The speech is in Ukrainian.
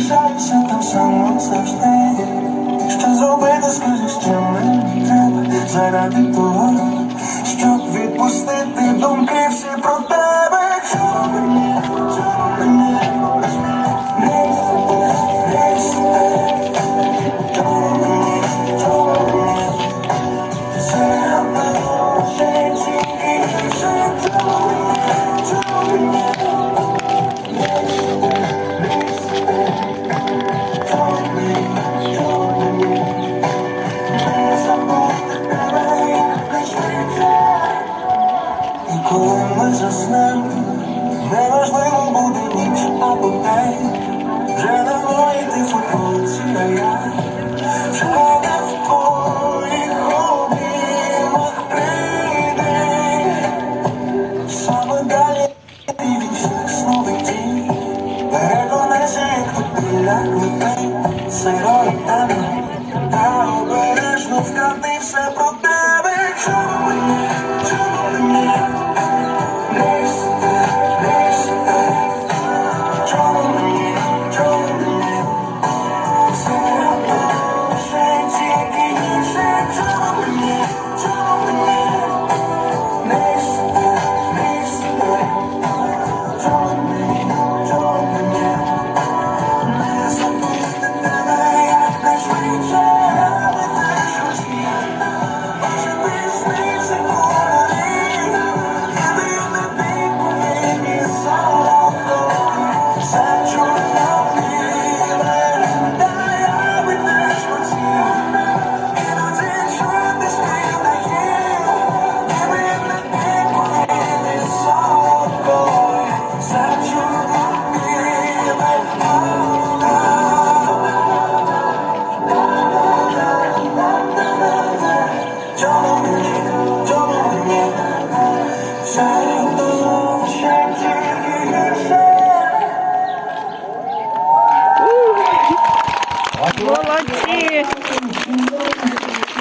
І залишаюся там само завжди. Що зробити, скажеш, що мені треба заради того, щоб відпустити неважливо буде ніч або день, вже давно йти футболці, а я не в твоїх обіймах прийди. Саме далі і від всіх снових дій, переконайся, як тут біля людей, сирої теми, та обережно вкати все про Молодці!